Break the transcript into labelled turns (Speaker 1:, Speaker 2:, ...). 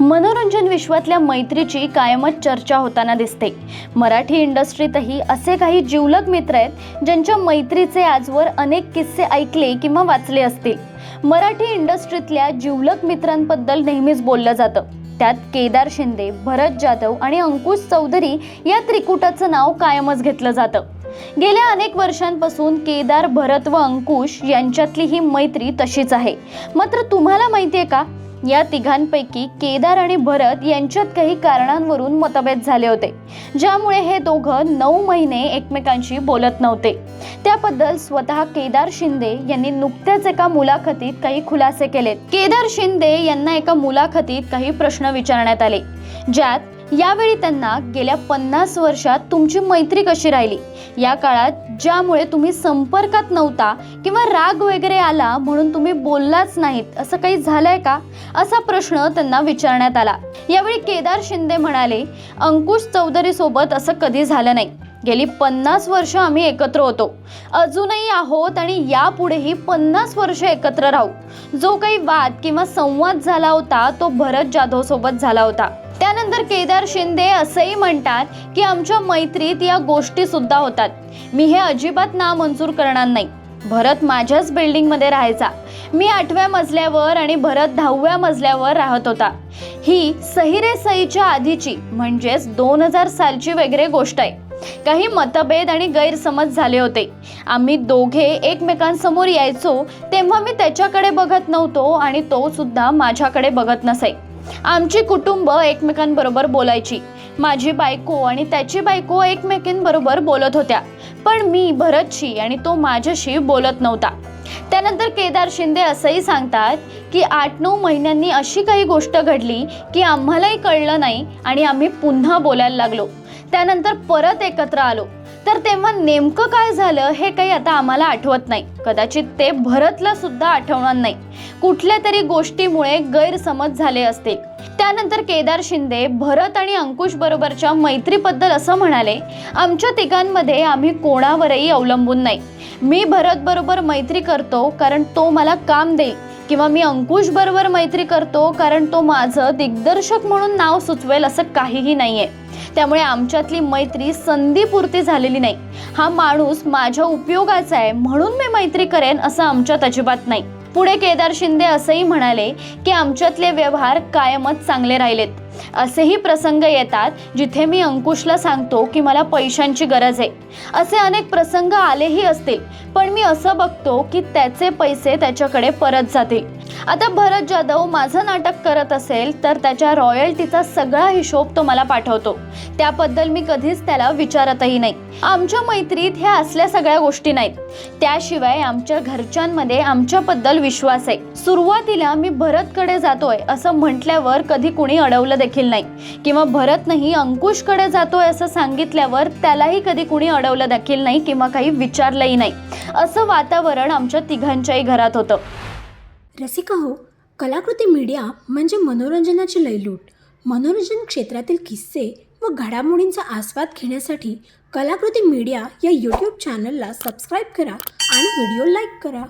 Speaker 1: मनोरंजन विश्वातल्या मैत्रीची कायमच चर्चा होताना दिसते. मराठी इंडस्ट्रीतही असे काही जिवलग मित्र आहेत ज्यांच्या मैत्रीचे आजवर अनेक किस्से ऐकले किंवा वाचले असतील. मराठी इंडस्ट्रीतल्या जिवलग मित्रांबद्दल नेहमीच बोललं जातं. त्यात केदार शिंदे भरत जाधव आणि अंकुश चौधरी या त्रिकुटाचं नाव कायमच घेतलं जातं. गेल्या अनेक वर्षांपासून केदार भरत व अंकुश यांच्यातली ही मैत्री तशीच आहे. मात्र तुम्हाला माहिती आहे का? या तिघांपैकी केदार आणि भरत यांच्यात काही कारणांवरून मतभेद झाले होते ज्यामुळे हे दोघं नऊ महिने एकमेकांशी बोलत नव्हते. त्याबद्दल स्वतः केदार शिंदे यांनी नुकत्याच एका मुलाखतीत काही खुलासे केलेत. केदार शिंदे यांना एका मुलाखतीत काही प्रश्न विचारण्यात आले ज्यात यावेळी त्यांना गेल्या पन्नास वर्षात तुमची मैत्री कशी राहिली? या काळात ज्यामुळे तुम्ही संपर्कात नव्हता किंवा राग वगैरे आला म्हणून तुम्ही बोललाच नाहीत असं काही झालंय का? असा प्रश्न त्यांना विचारण्यात आला. यावेळी केदार शिंदे म्हणाले अंकुश चौधरी सोबत असं कधी झालं नाही. गेली पन्नास वर्ष आम्ही एकत्र होतो. अजूनही आहोत आणि यापुढेही पन्नास वर्ष एकत्र राहू. जो काही वाद किंवा संवाद झाला होता तो भरत जाधव सोबत झाला होता. तर केदार शिंदे असंही म्हणतात की आमच्या मैत्रीत या गोष्टी सुद्धा होतात. मी हे अजिबात नामंजूर करणार नाही. भरत माझ्याच बिल्डिंगमध्ये राहायचा. मी आठव्या मजल्यावर आणि भरत दहाव्या मजल्यावर राहत होता. ही सहिरे सईच्या आधीची म्हणजेच दोन हजार सालची वगैरे गोष्ट आहे. काही मतभेद आणि गैरसमज झाले होते. आम्ही दोघे एकमेकांसमोर यायचो तेव्हा मी त्याच्याकडे बघत नव्हतो आणि तो सुद्धा माझ्याकडे बघत नसे. आमची कुटुंब एकमेकांबरोबर बोलायची. माझी बायको आणि त्याची बायको एकमेकींबरोबर बोलत होत्या. पण मी भरतशी आणि तो माझ्याशी बोलत नव्हता. त्यानंतर केदार शिंदे असंही सांगतात की आठ नऊ महिन्यांनी अशी काही गोष्ट घडली की आम्हालाही कळलं नाही आणि आम्ही पुन्हा बोलायला लागलो. त्यानंतर परत एकत्र आलो. तर तेव्हा नेमकं काय झालं हे काही आता आम्हाला आठवत नाही. कदाचित ते भरतला सुद्धा आठवणार नाही. कुठल्या तरी गोष्टीमुळे गैरसमज झाले असतील. त्यानंतर केदार शिंदे भरत आणि अंकुश बरोबरच्या मैत्रीबद्दल असं म्हणाले आमच्या तिघांमध्ये आम्ही कोणावरही अवलंबून नाही. मी भरत बरोबर मैत्री करतो कारण तो मला काम देईल किंवा मी अंकुश बरोबर मैत्री करतो कारण तो माझं दिग्दर्शक म्हणून नाव सुचवेल असं काहीही नाहीये. त्यामुळे आमच्यातली मैत्री संधीपुरती झालेली नाही. हा माणूस माझ्या उपयोगाचा आहे म्हणून मी मैत्री करेन असं आमच्यात अजिबात नाही. पुढे केदार शिंदे असंही म्हणाले की आमच्यातले व्यवहार कायमच चांगले राहिलेत. असेही प्रसंग येतात जिथे मी अंकुशला सांगतो की मला पैशांची गरज आहे. असे अनेक प्रसंग आलेही असतील पण मी असं बघतो की त्याचे पैसे त्याच्याकडे परत जातील. आता भरत जाधव माझं नाटक करत असेल तर त्याच्या रॉयल्टीचा सगळा हिशोब तो मला पाठवतो. त्याबद्दल मी कधीच त्याला विचारतही नाही. आमच्या मैत्रीत ह्या असल्या सगळ्या गोष्टी नाहीत. त्याशिवाय आमच्या घरच्यांमध्ये आमच्याबद्दल विश्वास आहे. सुरुवातीला मी भरतकडे जातोय असं म्हटल्यावर कधी कुणी अडवलं देखील नाही. किंवा भरत नाही अंकुशकडे जातोय असं सांगितल्यावर त्यालाही कधी कुणी अडवलं देखील नाही किंवा काही विचारलंही नाही. असं वातावरण आमच्या तिघांच्याही घरात होतं.
Speaker 2: रसिका हो कलाकृती मीडिया म्हणजे मनोरंजनाची लयलूट. मनोरंजन क्षेत्रातील किस्से व घडामोडींचा आस्वाद घेण्यासाठी कलाकृती मीडिया या यूट्यूब चॅनलला सबस्क्राईब करा आणि व्हिडिओ लाईक करा.